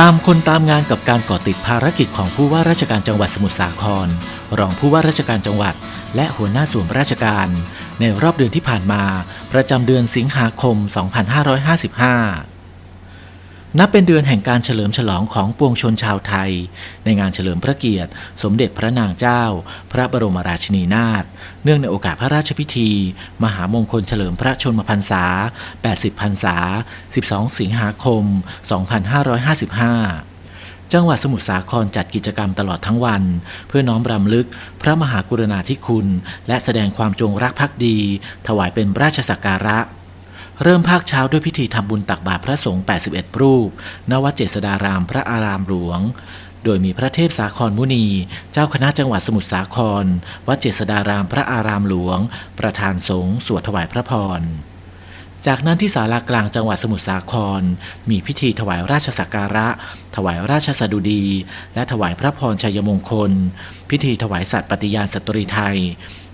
ตามคนตามงานกับการก่อติดภารกิจของผู้ว่าราชการจังหวัดสมุทรสาคร รองผู้ว่าราชการจังหวัด และหัวหน้าส่วนราชการ ในรอบเดือนที่ผ่านมา ประจำเดือนสิงหาคม 2555 นับเป็นเดือนแห่งการเฉลิมฉลองของปวงชนชาวไทย ในงานเฉลิมพระเกียรติ สมเด็จพระนางเจ้า พระบรมราชินีนาถเนื่องในโอกาสพระราชพิธี มหามงคลเฉลิมพระชนมพรรษา 80 พรรษา 12 สิงหาคม 2555จังหวัดสมุทรสาครจัดกิจกรรมตลอดทั้งวัน เพื่อน้อมรำลึก พระมหากรุณาธิคุณ และแสดงความจงรักภักดี ถวายเป็นราชสักการะ เริ่มภาคเช้าด้วยพิธีทำบุญตักบาตรพระสงฆ์ 81 รูป ณ วัดเจษฎารามพระอารามหลวง โดยมีพระเทพสาครมุนี เจ้าคณะจังหวัดสมุทรสาคร วัดเจษฎารามพระอารามหลวง ประธานสงฆ์สวดถวายพระพร จากนั้นที่ศาลากลางจังหวัดสมุทรสาคร มีพิธีถวายราชสักการะ ถวายราชสดุดี และถวายพระพรชัยมงคล พิธีถวายสัตย์ปฏิญาณสตรีไทย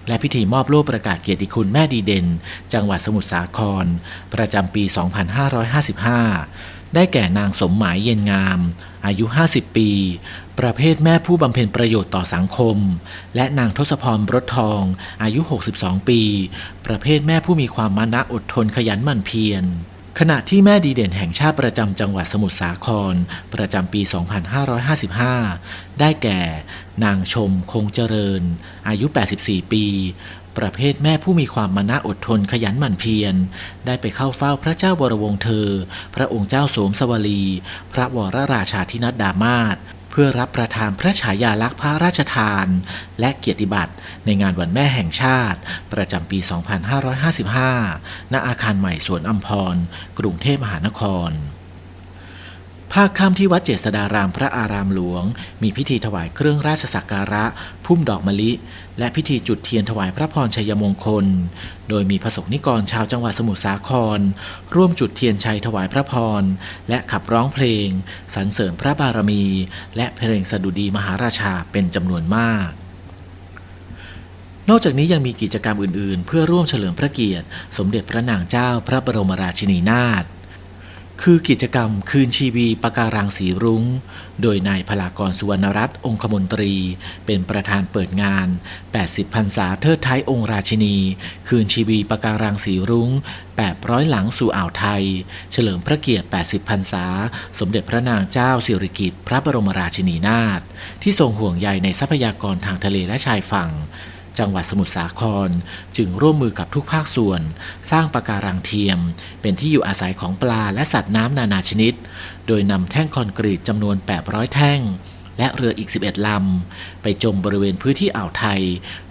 และพิธีมอบโล่ประกาศเกียรติคุณแม่ดีเด่น จังหวัดสมุทรสาคร ประจำปี 2555 ได้แก่นางสมหมายเย็นงาม อายุ 50 ปี ประเภทแม่ผู้บำเพ็ญประโยชน์ต่อสังคม และนางทศพรรถทอง อายุ 62 ปี ประเภทแม่ผู้มีความมานะอดทนขยันหมั่นเพียร ขณะที่แม่ดีเด่นแห่งชาติประจำจังหวัดสมุทรสาคร ประจำปี 2555 ได้แก่ นางชมคงเจริญ อายุ 84 ปี ประเภทแม่ผู้มีความมานะอดทนขยันหมั่นเพียร ได้ไปเข้าเฝ้าพระเจ้าวรวงเธอ พระองค์เจ้าโสมสวลี พระวรราชาธินัดดามาศ เพื่อรับประทานพระฉายาลักษณ์พระราชทาน และเกียรติบัตรในงานวันแม่แห่งชาติ ประจำปี 2555 ณ อาคารใหม่สวนอัมพร กรุงเทพมหานคร ภาคค่ำที่วัดเจษฎารามพระอารามหลวง มีพิธีถวายเครื่องราชสักการะ พุ่มดอกมะลิ และพิธีจุดเทียนถวายพระพรชัยมงคล โดยมีพระสงฆ์นิกรชาวจังหวัดสมุทรสาคร ร่วมจุดเทียนชัยถวายพระพร และขับร้องเพลง สรรเสริญพระบารมี และเพลงสดุดีมหาราชาเป็นจำนวนมากนอกจากนี้ยังมีกิจกรรมอื่นๆ เพื่อร่วมเฉลิมพระเกียรติ สมเด็จพระนางเจ้าพระบรมราชินีนาถ คือกิจกรรมคืนชีวีปะการังสีรุง้ง โดยนายพลากรสุวรรณรัตน์องคมนตรี เป็นประธานเปิดงาน 80พรรษาเทิดไทยองค์ราชินี คืนชีวีปะการังสีรุง้ง 800 หลังสู่อ่าวไทย เฉลิมพระเกียรติ 80พรรษา สมเด็จพระนางเจ้าสิริกิติ์พระบรมราชินีนาถที่ทรงห่วงใยในทรัพยากรทางทะเลและชายฝั่ง จังหวัดสมุทรสาคร จึงร่วมมือกับทุกภาคส่วน สร้างปะการังเทียม เป็นที่อยู่อาศัยของปลาและสัตว์น้ำนานาชนิด โดยนำแท่งคอนกรีตจำนวน 800 แท่ง และเรืออีก 11 ลำ ไปจมบริเวณพื้นที่อ่าวไทย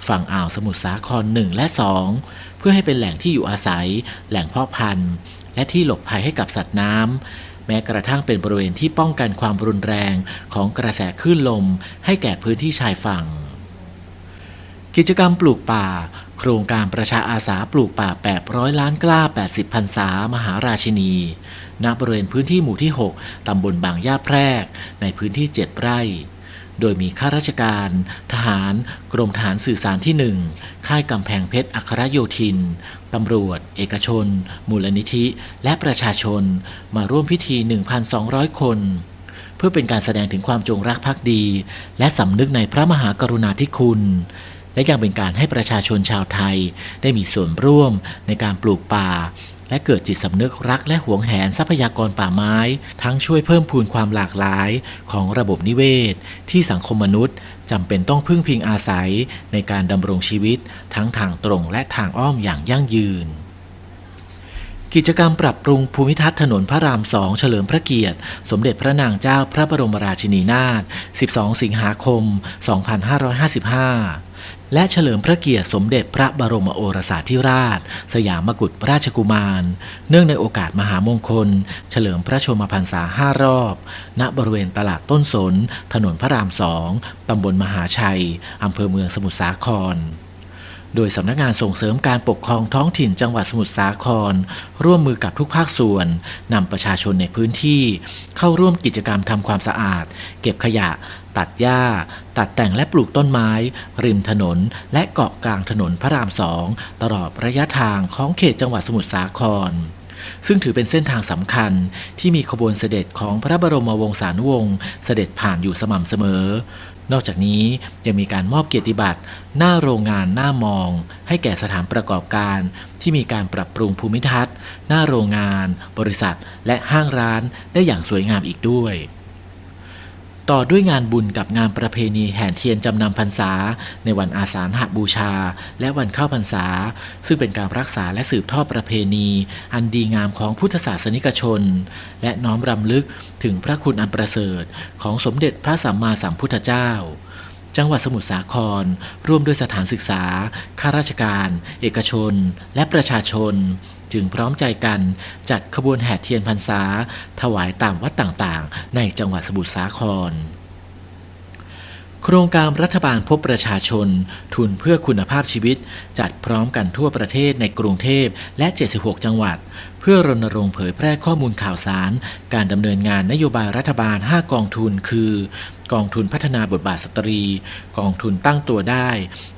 ฝั่งอ่าวสมุทรสาคร 1 และ 2 เพื่อให้เป็นแหล่งที่อยู่อาศัย แหล่งเพาะพันธุ์ และที่หลบภัยให้กับสัตว์น้ำแม้กระทั่งเป็นบริเวณที่ป้องกันความรุนแรงของกระแสคลื่นลมให้แก่พื้นที่ชายฝั่ง กิจกรรมปลูกป่า โครงการประชาอาสาปลูกป่า 800 ล้านกล้า 80พรรษามหาราชินี ณ บริเวณพื้นที่หมู่ที่ 6 ตำบลบางย่าแพรก ในพื้นที่ 7 ไร่ โดยมีข้าราชการ ทหาร กรมทหารสื่อสารที่ 1 ค่ายกำแพงเพชรอัครโยธิน ตำรวจ เอกชน มูลนิธิ และประชาชน มาร่วมพิธี 1,200 คนเพื่อเป็นการแสดงถึงความจงรักภักดี และสำนึกในพระมหากรุณาธิคุณ และยังเป็นการให้ประชาชนชาวไทย ได้มีส่วนร่วมในการปลูกป่า และเกิดจิตสำนึกรักและหวงแหนทรัพยากรป่าไม้ ทั้งช่วยเพิ่มพูนความหลากหลายของระบบนิเวศ ที่สังคมมนุษย์จำเป็นต้องพึ่งพิงอาศัยในการดำรงชีวิต ทั้งทางตรงและทางอ้อมอย่างยั่งยืนกิจกรรมปรับปรุงภูมิทัศน์ถนนพระรามสองเฉลิมพระเกียรติ สมเด็จพระนางเจ้าพระบรมราชินีนาถ 12 สิงหาคม 2555 และเฉลิมพระเกียรติสมเด็จพระบรมโอรสาธิราช สยามกุฎราชกุมาร เนื่องในโอกาสมหามงคล เฉลิมพระชมพรรษาห้ารอบ ณบริเวณตลาดต้นสน ถนนพระรามสองตำบลมหาชัย อำเภอเมืองสมุทรสาครโดยสำนักงานส่งเสริมการปกครองท้องถิ่นจังหวัดสมุทรสาคร ร่วมมือกับทุกภาคส่วนนำประชาชนในพื้นที่ เข้าร่วมกิจกรรมทำความสะอาด เก็บขยะ ตัดหญ้า ตัดแต่งและปลูกต้นไม้ ริมถนน และเกาะกลางถนนพระรามสองตลอดระยะทางของเขตจังหวัดสมุทรสาคร ซึ่งถือเป็นเส้นทางสำคัญที่มีขบวนเสด็จของพระบรมวงศานุวงศ์เสด็จผ่านอยู่สม่ำเสมอ นอกจากนี้ยังมีการมอบเกียรติบัตรหน้าโรงงานหน้ามอง ให้แก่สถานประกอบการที่มีการปรับปรุงภูมิทัศน์ หน้าโรงงาน บริษัท และห้างร้านได้อย่างสวยงามอีกด้วย ต่อด้วยงานบุญกับงานประเพณีแห่เทียนจำนำพรรษา ในวันอาสาฬหบูชา และวันเข้าพรรษา ซึ่งเป็นการรักษาและสืบทอดประเพณี อันดีงามของพุทธศาสนิกชน และน้อมรำลึกถึงพระคุณอันประเสริฐ ของสมเด็จพระสัมมาสัมพุทธเจ้าจังหวัดสมุทรสาคร ร่วมด้วยสถานศึกษา ข้าราชการ เอกชน และประชาชน จึงพร้อมใจกันจัดขบวนแห่เทียนพรรษา ถวายตามวัดต่างๆ ในจังหวัดสมุทรสาคร โครงการรัฐบาลพบประชาชน ทุนเพื่อคุณภาพชีวิต จัดพร้อมกันทั่วประเทศในกรุงเทพและ 76 จังหวัด เพื่อรณรงค์เผยแพร่ข้อมูลข่าวสาร การดำเนินงานนโยบายรัฐบาล 5 กองทุนคือ กองทุนพัฒนาบทบาทสตรี กองทุนตั้งตัวได้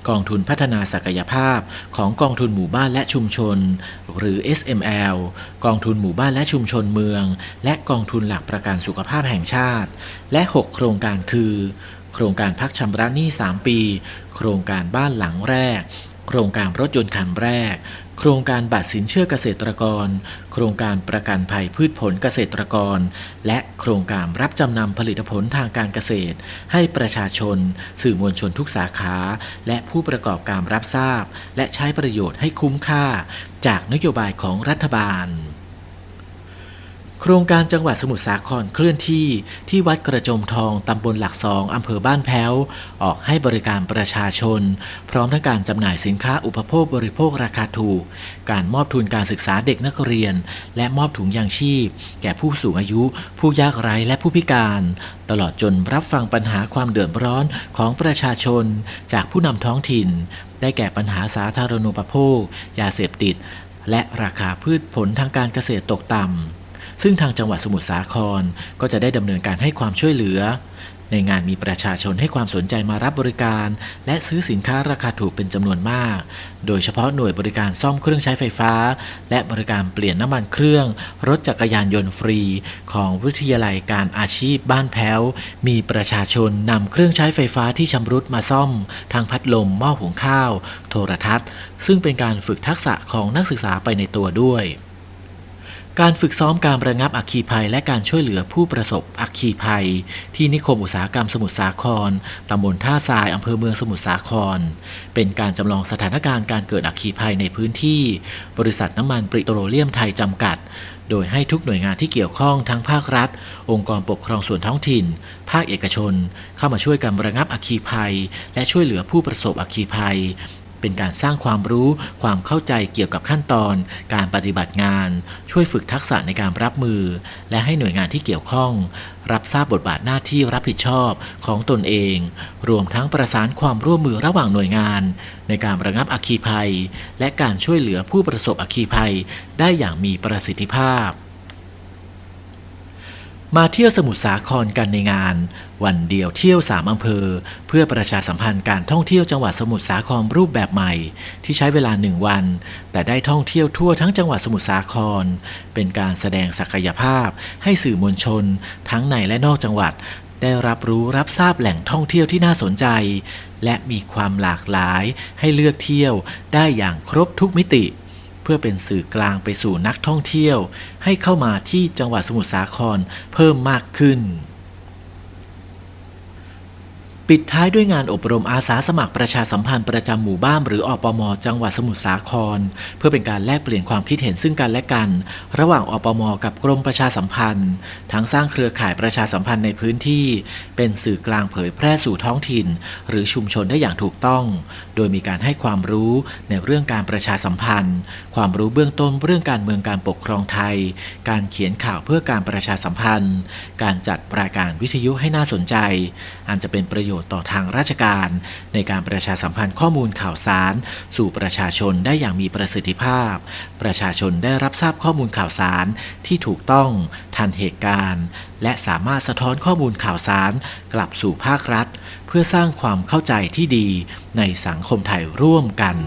กองทุนพัฒนาศักยภาพ ของกองทุนหมู่บ้านและชุมชน หรือ SML กองทุนหมู่บ้านและชุมชนเมือง และกองทุนหลักประกันสุขภาพแห่งชาติ และ 6 โครงการคือ โครงการพักชำระหนี้ 3 ปี โครงการบ้านหลังแรก โครงการรถยนต์คันแรก โครงการบัตรสินเชื่อเกษตรกร โครงการประกันภัยพืชผลเกษตรกร และโครงการรับจำนำผลิตผลทางการเกษตร ให้ประชาชน สื่อมวลชนทุกสาขา และผู้ประกอบการรับทราบ และใช้ประโยชน์ให้คุ้มค่า จากนโยบายของรัฐบาล โครงการจังหวัดสมุทรสาครเคลื่อนที่ที่วัดกระจมทองตำบลหลักสองอำเภอบ้านแพ้ว ออกให้บริการประชาชน พร้อมทั้งการจำหน่ายสินค้าอุปโภคบริโภคราคาถูก การมอบทุนการศึกษาเด็กนักเรียน และมอบถุงยางชีพ แก่ผู้สูงอายุ ผู้ยากไร้และผู้พิการ ตลอดจนรับฟังปัญหาความเดือดร้อนของประชาชน จากผู้นำท้องถิ่น ได้แก่ปัญหาสาธารณูปโภค ยาเสพติด และราคาพืชผลทางการเกษตรตกต่ำ ซึ่งทางจังหวัดสมุทรสาครก็จะได้ดำเนินการให้ความช่วยเหลือ ในงานมีประชาชนให้ความสนใจมารับบริการ และซื้อสินค้าราคาถูกเป็นจำนวนมาก โดยเฉพาะหน่วยบริการซ่อมเครื่องใช้ไฟฟ้า และบริการเปลี่ยนน้ำมันเครื่อง รถจักรยานยนต์ฟรี ของวิทยาลัยการอาชีพบ้านแพ้ว มีประชาชนนำเครื่องใช้ไฟฟ้าที่ชำรุดมาซ่อม ทางพัดลมหม้อหุงข้าว โทรทัศน์ ซึ่งเป็นการฝึกทักษะของนักศึกษาไปในตัวด้วย การฝึกซ้อมการระงับอัคคีภัย และการช่วยเหลือผู้ประสบอัคคีภัย ที่นิคมอุตสาหกรรมสมุทรสาคร ตำบลท่าทราย อำเภอเมืองสมุทรสาคร เป็นการจำลองสถานการณ์การเกิดอัคคีภัยในพื้นที่ บริษัทน้ำมันปริโตรเลียมไทยจำกัด โดยให้ทุกหน่วยงานที่เกี่ยวข้องทั้งภาครัฐ องค์กรปกครองส่วนท้องถิ่น ภาคเอกชน เข้ามาช่วยกันระงับอัคคีภัย และช่วยเหลือผู้ประสบอัคคีภัย เป็นการสร้างความรู้ความเข้าใจเกี่ยวกับขั้นตอน การปฏิบัติงาน ช่วยฝึกทักษะในการรับมือ และให้หน่วยงานที่เกี่ยวข้อง รับทราบบทบาทหน้าที่รับผิดชอบของตนเอง รวมทั้งประสานความร่วมมือระหว่างหน่วยงาน ในการระงับอัคคีภัย และการช่วยเหลือผู้ประสบอัคคีภัย ได้อย่างมีประสิทธิภาพ มาเที่ยวสมุทรสาครกันในงาน วันเดียวเที่ยวสามอำเภอ เพื่อประชาสัมพันธ์การท่องเที่ยวจังหวัดสมุทรสาครรูปแบบใหม่ ที่ใช้เวลาหนึ่งวัน แต่ได้ท่องเที่ยวทั่วทั้งจังหวัดสมุทรสาคร เป็นการแสดงศักยภาพ ให้สื่อมวลชน ทั้งในและนอกจังหวัด ได้รับรู้รับทราบแหล่งท่องเที่ยวที่น่าสนใจ และมีความหลากหลาย ให้เลือกเที่ยวได้อย่างครบทุกมิติ เพื่อเป็นสื่อกลางไปสู่นักท่องเที่ยว ให้เข้ามาที่จังหวัดสมุทรสาครเพิ่มมากขึ้น ปิดท้ายด้วยงานอบรมอาสาสมัครประชาสัมพันธ์ประจำหมู่บ้านหรืออปม จังหวัดสมุทรสาคร เพื่อเป็นการแลกเปลี่ยนความคิดเห็นซึ่งกันและกัน ระหว่างอปม กับกรมประชาสัมพันธ์ ทั้งสร้างเครือข่ายประชาสัมพันธ์ในพื้นที่ เป็นสื่อกลางเผยแพร่สู่ท้องถิ่น หรือชุมชนได้อย่างถูกต้อง โดยมีการให้ความรู้ในเรื่องการประชาสัมพันธ์ ความรู้เบื้องต้นเรื่องการเมืองการปกครองไทย การเขียนข่าวเพื่อการประชาสัมพันธ์ การจัดรายการวิทยุให้น่าสนใจอันจะเป็นประโยชน์ชน์ต่อทางราชการ ในการประชาสัมพันธ์ข้อมูลข่าวสาร สู่ประชาชนได้อย่างมีประสิทธิภาพ ประชาชนได้รับทราบข้อมูลข่าวสารที่ถูกต้องทันเหตุการณ์ และสามารถสะท้อนข้อมูลข่าวสารกลับสู่ภาครัฐ เพื่อสร้างความเข้าใจที่ดีในสังคมไทยร่วมกัน